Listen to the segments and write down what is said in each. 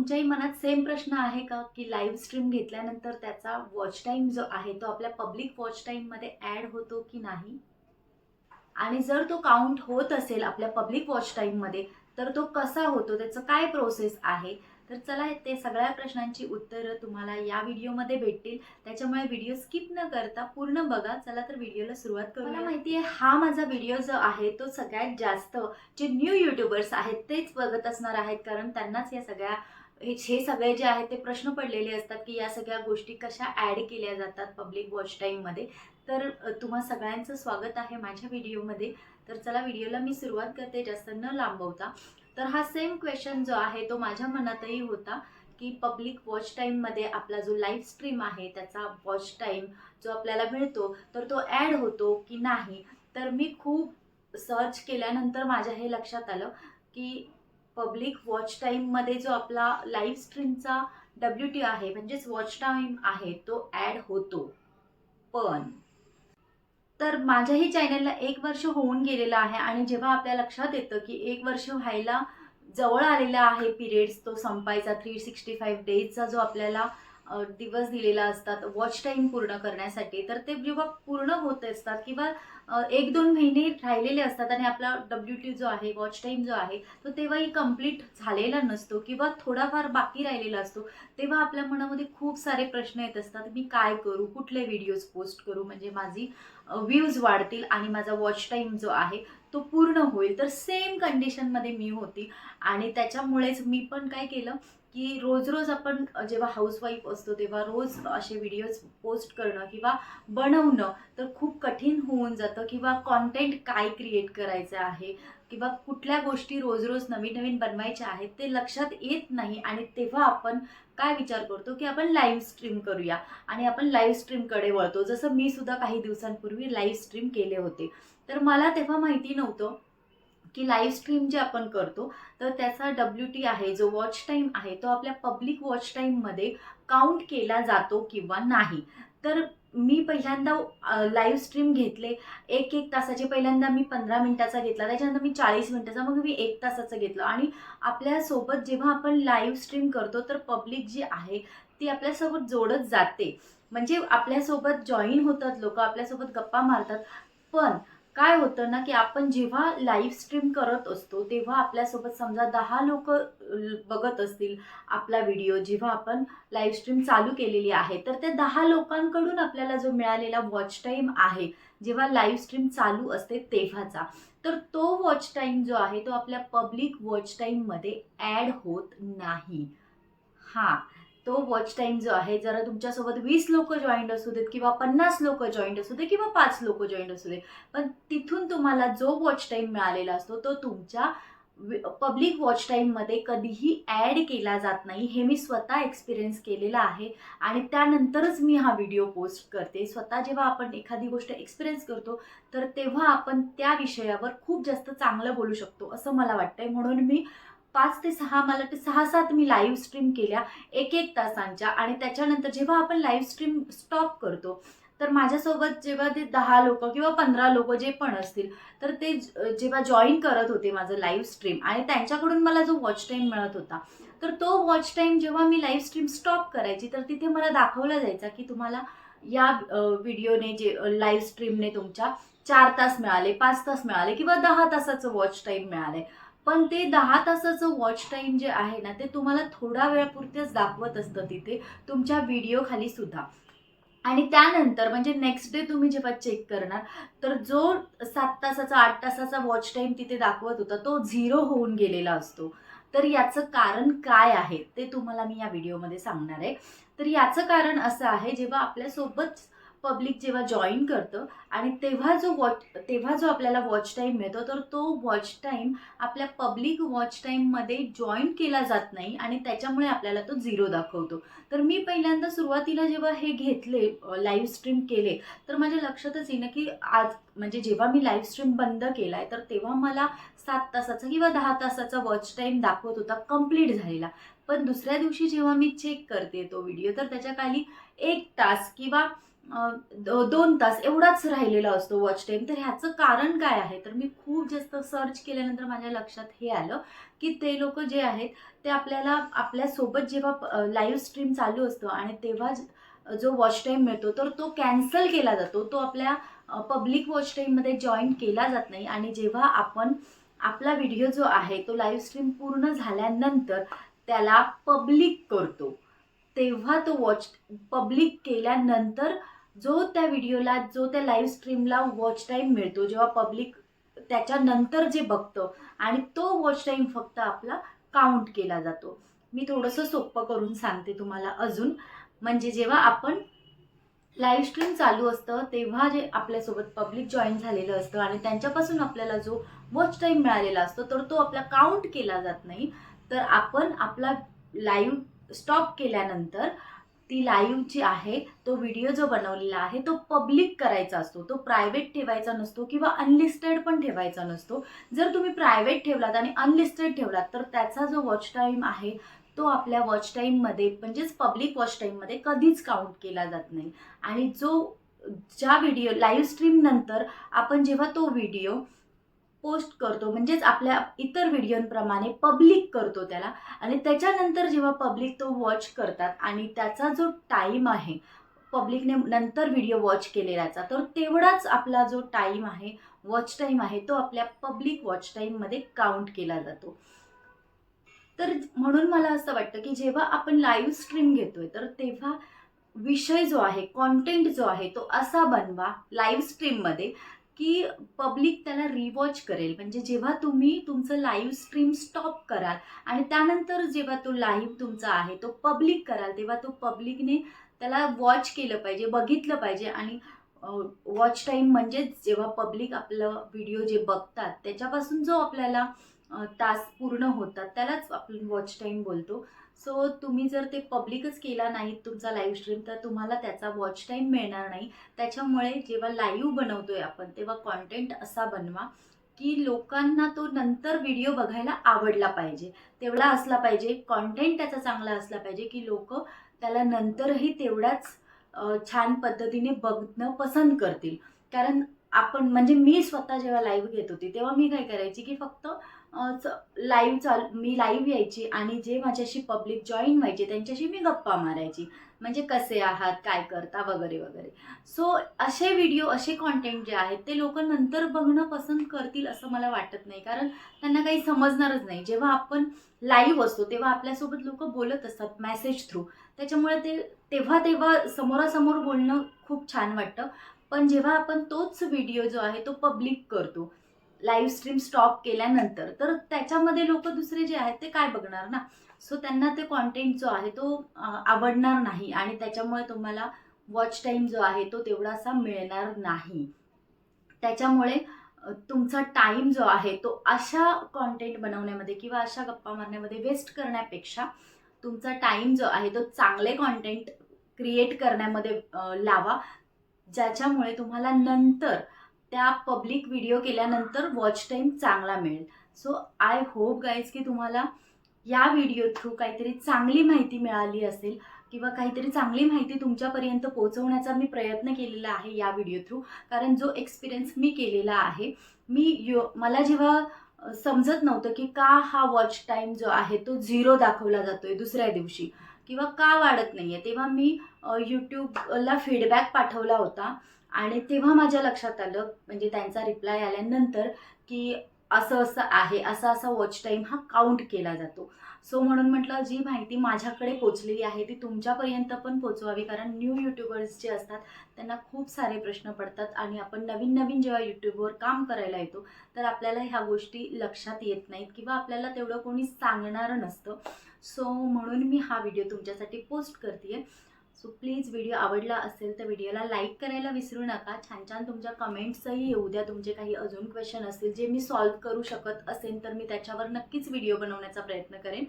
तुमच्याही मनात सेम प्रश्न आहे का की लाईव्ह स्ट्रीम घेतल्यानंतर त्याचा वॉच टाईम जो आहे तो आपल्या पब्लिक वॉच टाईममध्ये ॲड होतो की नाही? आणि जर तो काउंट होत असेल आपल्या पब्लिक वॉच टाईममध्ये तर तो कसा होतो? त्याचं काय प्रोसेस आहे? तर चला ते सगळ्या प्रश्नांची उत्तरं तुम्हाला या व्हिडिओमध्ये भेटतील. त्याच्यामुळे व्हिडिओ स्किप न करता पूर्ण बघा. चला तर व्हिडिओला सुरुवात करू मला माहिती आहे हा माझा व्हिडिओ जो आहे तो सगळ्यात जास्त जे न्यू यूट्यूबर्स आहेत तेच बघत असणार आहेत. कारण त्यांनाच या सगळ्या हे हे सगळे जे आहेत ते प्रश्न पडलेले असतात की या सगळ्या गोष्टी कशा ॲड केल्या जातात पब्लिक वॉच टाईममध्ये तर तुम्हा सगळ्यांचं स्वागत आहे माझ्या व्हिडिओमध्ये तर चला व्हिडिओला मी सुरुवात करते जास्त न लांबवता. तर हा सेम क्वेश्चन जो आहे तो माझ्या मनातही होता की पब्लिक वॉच टाईममध्ये आपला जो लाईव्ह स्ट्रीम आहे त्याचा वॉच टाईम जो आपल्याला मिळतो तर तो ॲड होतो की नाही? तर मी खूप सर्च केल्यानंतर माझ्या हे लक्षात आलं की पब्लिक वॉच टाईममध्ये जो आपला लाईव्ह स्ट्रीमचा डब्ल्यू टी आहे म्हणजेच वॉच टाईम आहे तो ॲड होतो. पण तर माझ्याही चॅनलला एक वर्ष होऊन गेलेलं आहे आणि जेव्हा आपल्या लक्षात येतं की एक वर्ष व्हायला जवळ आलेला आहे पिरियड्स तो संपायचा थ्री सिक्स्टी फाईव्ह डेजचा जो आपल्याला दिवस दिलेला असतात वॉच टाईम पूर्ण करण्यासाठी तर ते जेव्हा पूर्ण होत असतात किंवा एक दोन महिने राहिलेले असतात आणि आपला डब्ल्यू टी जो आहे वॉच टाईम जो आहे तो तेव्हाही कंप्लीट झालेला नसतो किंवा थोडाफार बाकी राहिलेला असतो तेव्हा आपल्या मनामध्ये खूप सारे प्रश्न येत असतात मी काय करू कुठले व्हिडिओज पोस्ट करू म्हणजे माझी व्ह्यूज वाढतील आणि माझा वॉच टाईम जो आहे तो पूर्ण होईल. तर सेम कंडिशनमध्ये मी होती आणि त्याच्यामुळेच मी पण काय केलं की रोज रोज आपण जेव्हा हाऊसवाईफ असतो तेव्हा रोज असे व्हिडिओज पोस्ट करणं किंवा बनवणं तर खूप कठीण होऊन जातं किंवा कॉन्टेंट काय क्रिएट करायचं आहे किंवा कुठल्या गोष्टी रोज रोज नवीन नवीन बनवायच्या आहेत ते लक्षात येत नाही आणि तेव्हा आपण काय विचार करतो की आपण लाईव्ह स्ट्रीम करूया आणि आपण लाईव्ह स्ट्रीमकडे वळतो. जसं मी सुद्धा काही दिवसांपूर्वी लाईव्ह स्ट्रीम केले होते. तर मला तेव्हा माहिती नव्हतं की लाईव्ह स्ट्रीम जे आपण करतो तर त्याचा डब्ल्यू टी आहे जो वॉच टाईम आहे तो आपल्या पब्लिक वॉच टाईममध्ये काउंट केला जातो किंवा नाही. तर मी पहिल्यांदा लाईव्ह स्ट्रीम घेतले. एक एक तासाचे पहिल्यांदा मी पंधरा मिनिटाचा घेतला त्याच्यानंतर मी चाळीस मिनिटाचा मग मी एक तासाचं घेतलं. आणि आपल्यासोबत जेव्हा आपण लाईव्ह स्ट्रीम करतो तर पब्लिक जी आहे ती आपल्यासोबत जोडत जाते. म्हणजे आपल्यासोबत जॉईन होतात लोक आपल्यासोबत गप्पा मारतात. पण काय होतं ना की आपण जेव्हा लाईव्ह स्ट्रीम करत असतो तेव्हा आपल्यासोबत समजा दहा लोक बघत असतील आपला व्हिडिओ जेव्हा आपण लाईव्ह स्ट्रीम चालू केलेली आहे तर त्या दहा लोकांकडून आपल्याला जो मिळालेला वॉच टाईम आहे जेव्हा लाईव्ह स्ट्रीम चालू असते तेव्हाचा. तर तो वॉच टाईम जो आहे तो आपल्या पब्लिक वॉच टाईममध्ये ॲड होत नाही. हां तो वॉच टाईम जो आहे जरा तुमच्यासोबत वीस लोक जॉईंट असू देत किंवा पन्नास लोक जॉईंट असू दे किंवा पाच लोक जॉईंट असू दे पण तिथून तुम्हाला जो वॉच टाईम मिळालेला असतो तो तुमच्या पब्लिक वॉच टाईममध्ये कधीही ॲड केला जात नाही हे मी स्वतः एक्सपिरियन्स केलेला आहे. आणि त्यानंतरच मी हा व्हिडिओ पोस्ट करते. स्वतः जेव्हा आपण एखादी गोष्ट एक्सपिरियन्स करतो तर तेव्हा आपण त्या विषयावर खूप जास्त चांगलं बोलू शकतो असं मला वाटतंय. म्हणून मी पाच ते सहा मला ते सहा सात मी लाईव्ह स्ट्रीम केल्या एक एक तासांच्या आणि त्याच्यानंतर जेव्हा आपण लाईव्ह स्ट्रीम स्टॉप करतो तर माझ्यासोबत जेव्हा ते दहा लोक किंवा पंधरा लोक जे पण असतील तर ते जेव्हा जॉईन करत होते माझं लाईव्ह स्ट्रीम आणि त्यांच्याकडून मला जो वॉच टाईम मिळत होता तर तो वॉच टाईम जेव्हा मी लाईव्ह स्ट्रीम स्टॉप करायची तर तिथे मला दाखवला जायचा की तुम्हाला या व्हिडिओने जे लाईव्ह स्ट्रीमने तुमच्या चार तास मिळाले पाच तास मिळाले किंवा दहा तासाचं वॉच टाईम मिळाले पण ते दहा तासाचं वॉच टाईम जे आहे ना ते तुम्हाला थोडा वेळापुरतेच दाखवत असतं तिथे तुमच्या व्हिडिओ खाली सुद्धा. आणि त्यानंतर म्हणजे नेक्स्ट डे तुम्ही जेव्हा चेक करणार तर जो सात तासाचा आठ तासाचा वॉच टाईम तिथे दाखवत होता तो झिरो होऊन गेलेला असतो. तर याचं कारण काय आहे ते तुम्हाला मी या व्हिडिओमध्ये सांगणार आहे. तर याचं कारण असं आहे जेव्हा आपल्यासोबत पब्लिक जेव्हा जॉईन करतं आणि तेव्हा जो वॉच तेव्हा जो आपल्याला वॉच टाईम मिळतो तर तो वॉच टाईम आपल्या पब्लिक वॉच टाईममध्ये जॉईन केला जात नाही आणि त्याच्यामुळे आपल्याला तो झिरो दाखवतो. तर मी पहिल्यांदा सुरुवातीला जेव्हा हे घेतले लाईव्ह स्ट्रीम केले तर माझ्या लक्षातच येईना की आज म्हणजे जेव्हा मी लाईव्ह स्ट्रीम बंद केलाय तर तेव्हा मला सात तासाचा किंवा दहा तासाचा वॉच टाईम दाखवत होता कंप्लीट झालेला. पण दुसऱ्या दिवशी जेव्हा मी चेक करते तो व्हिडिओ तर त्याच्याखाली एक तास किंवा दोन तास एवढाच राहिलेला असतो वॉच टाईम तर ह्याचं कारण काय आहे? तर मी खूप जास्त सर्च केल्यानंतर माझ्या लक्षात हे आलं की ते लोक जे आहेत ते आपल्याला आपल्यासोबत जेव्हा लाईव्ह स्ट्रीम चालू असतो आणि तेव्हा जो वॉच टाईम मिळतो तर तो कॅन्सल केला जातो. तो आपल्या पब्लिक वॉच टाईममध्ये जॉईन केला जात नाही. आणि जेव्हा आपण आपला व्हिडिओ जो आहे तो लाईव्ह स्ट्रीम पूर्ण झाल्यानंतर त्याला पब्लिक करतो. तेव्हा तो वॉच पब्लिक केल्यानंतर जो त्या व्हिडिओला जो त्या लाईव्ह स्ट्रीमला वॉच टाईम मिळतो जेव्हा पब्लिक त्याच्यानंतर जे बघतं आणि तो वॉच टाईम फक्त आपला काउंट केला जातो. मी थोडंसं सोपं करून सांगते तुम्हाला अजून. म्हणजे जेव्हा आपण लाईव्ह स्ट्रीम चालू असतं तेव्हा जे आपल्यासोबत पब्लिक जॉईन झालेलं असतं आणि त्यांच्यापासून आपल्याला जो वॉच टाईम मिळालेला असतो तर तो आपला काउंट केला जात नाही. तर आपण आपला लाईव्ह स्टॉप केल्यानंतर ती लाईव्हची आहे तो व्हिडिओ जो बनवलेला आहे तो पब्लिक करायचा असतो. तो प्रायव्हेट ठेवायचा नसतो किंवा अनलिस्टेड पण ठेवायचा नसतो. जर तुम्ही प्रायव्हेट ठेवलात आणि अनलिस्टेड ठेवलात तर त्याचा जो वॉच टाईम आहे तो आपल्या वॉच टाईममध्ये म्हणजेच पब्लिक वॉच टाईममध्ये कधीच काउंट केला जात नाही. आणि जो ज्या व्हिडिओ लाईव्ह स्ट्रीमनंतर आपण जेव्हा तो व्हिडिओ पोस्ट करतो म्हणजेच आपल्या इतर व्हिडिओंप्रमाणे पब्लिक करतो त्याला. आणि त्याच्यानंतर जेव्हा पब्लिक तो वॉच करतात आणि त्याचा जो टाईम आहे पब्लिकने नंतर व्हिडिओ वॉच केलेल्याचा तर तेवढाच आपला जो टाईम आहे वॉच टाईम आहे तो आपल्या पब्लिक वॉच टाईममध्ये काउंट केला जातो. तर म्हणून मला असं वाटतं की जेव्हा आपण लाईव्ह स्ट्रीम घेतोय तर तेव्हा विषय जो आहे कॉन्टेंट जो आहे तो असा बनवा लाईव्ह स्ट्रीममध्ये की पब्लिक त्याला रिवॉच करेल. म्हणजे जेव्हा तुम्ही तुमचं लाईव्ह स्ट्रीम स्टॉप कराल आणि त्यानंतर जेव्हा तो लाईव्ह तुमचा आहे तो पब्लिक कराल तेव्हा तो पब्लिकने त्याला वॉच केलं पाहिजे बघितलं पाहिजे आणि वॉच टाईम म्हणजेच जेव्हा पब्लिक आपलं व्हिडिओ जे बघतात त्याच्यापासून जो आपल्याला तास पूर्ण होतात. त्यालाच आपण वॉच टाईम बोलतो. सो तुम्ही जर ते पब्लिकच केला नाही तुमचा लाईव्ह स्ट्रीम तर तुम्हाला त्याचा वॉच टाईम मिळणार नाही. त्याच्यामुळे जेव्हा लाईव्ह आहे आपण तेव्हा कॉन्टेंट असा बनवा की लोकांना तो नंतर व्हिडिओ बघायला आवडला पाहिजे. तेवढा असला पाहिजे कॉन्टेंट त्याचा चांगला असला पाहिजे की लोक त्याला नंतरही तेवढ्याच छान पद्धतीने बघणं पसंत करतील. कारण आपण म्हणजे मी स्वतः जेव्हा लाईव्ह घेत होती तेव्हा मी काय करायची की फक्त लाईव्ह चाल मी लाईव्ह यायची आणि जे माझ्याशी पब्लिक जॉईन व्हायचे त्यांच्याशी मी गप्पा मारायची. म्हणजे कसे आहात काय करता वगैरे वगैरे. सो असे व्हिडिओ असे कॉन्टेंट जे आहेत ते लोक नंतर बघणं पसंत करतील असं मला वाटत नाही. कारण त्यांना काही समजणारच नाही. जेव्हा आपण लाईव्ह असतो तेव्हा आपल्यासोबत लोक बोलत असतात मॅसेज थ्रू त्याच्यामुळे ते तेव्हा तेव्हा समोरासमोर बोलणं खूप छान वाटतं. पण जेव्हा आपण तोच व्हिडिओ जो आहे तो पब्लिक करतो. लाईव्ह स्ट्रीम स्टॉप केल्यानंतर तर त्याच्यामध्ये लोक दुसरे जे आहेत ते काय बघणार ना? सो त्यांना ते कॉन्टेंट जो आहे तो आवडणार नाही आणि त्याच्यामुळे तुम्हाला वॉच टाईम जो आहे तो तेवढासा मिळणार नाही. त्याच्यामुळे तुमचा टाईम जो आहे तो अशा कॉन्टेंट बनवण्यामध्ये किंवा अशा गप्पा मारण्यामध्ये वेस्ट करण्यापेक्षा तुमचा टाईम जो आहे तो चांगले कॉन्टेंट क्रिएट करण्यामध्ये लावा. ज्याच्यामुळे तुम्हाला नंतर त्या पब्लिक व्हिडिओ केल्यानंतर वॉच टाईम चांगला मिळेल. सो आय होप गाईज की तुम्हाला या व्हिडिओ थ्रू काहीतरी चांगली माहिती मिळाली असेल किंवा काहीतरी चांगली माहिती तुमच्यापर्यंत पोहोचवण्याचा मी प्रयत्न केलेला आहे या व्हिडिओ थ्रू कारण जो एक्सपिरियन्स मी केलेला आहे मी यो मला जेव्हा समजत नव्हतं की का हा वॉच टाईम जो आहे तो झिरो दाखवला जातो आहे दुसऱ्या दिवशी किंवा का वाढत नाही आहे तेव्हा मी यूट्यूबला फीडबॅक पाठवला होता. आणि तेव्हा माझ्या लक्षात आलं म्हणजे त्यांचा रिप्लाय आल्यानंतर की असं असं आहे असा असा वॉच टाईम हा काउंट केला जातो. सो म्हणून म्हटलं जी माहिती माझ्याकडे पोचलेली आहे ती तुमच्यापर्यंत पण पोचवावी कारण न्यू यूट्यूबर्स जे असतात त्यांना खूप सारे प्रश्न पडतात आणि आपण नवीन नवीन जेव्हा यूट्यूबवर काम करायला येतो तर आपल्याला ह्या गोष्टी लक्षात येत नाहीत किंवा आपल्याला तेवढं कोणी सांगणारं नसतं. सो म्हणून मी हा व्हिडिओ तुमच्यासाठी पोस्ट करते सो प्लीज व्हिडिओ आवडला असेल तर व्हिडिओला लाईक करायला विसरू नका. छान छान तुमच्या कमेंट्सही येऊ द्या. तुमचे काही अजून क्वेश्चन असतील जे मी सॉल्व्ह करू शकत असेल तर मी त्याच्यावर नक्कीच व्हिडिओ बनवण्याचा प्रयत्न करेन.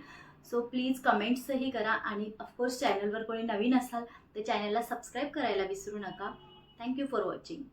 सो प्लीज कमेंट्सही करा आणि ऑफकोर्स चॅनलवर कोणी नवीन असाल तर चॅनलला सबस्क्राईब करायला विसरू नका. Thank you for watching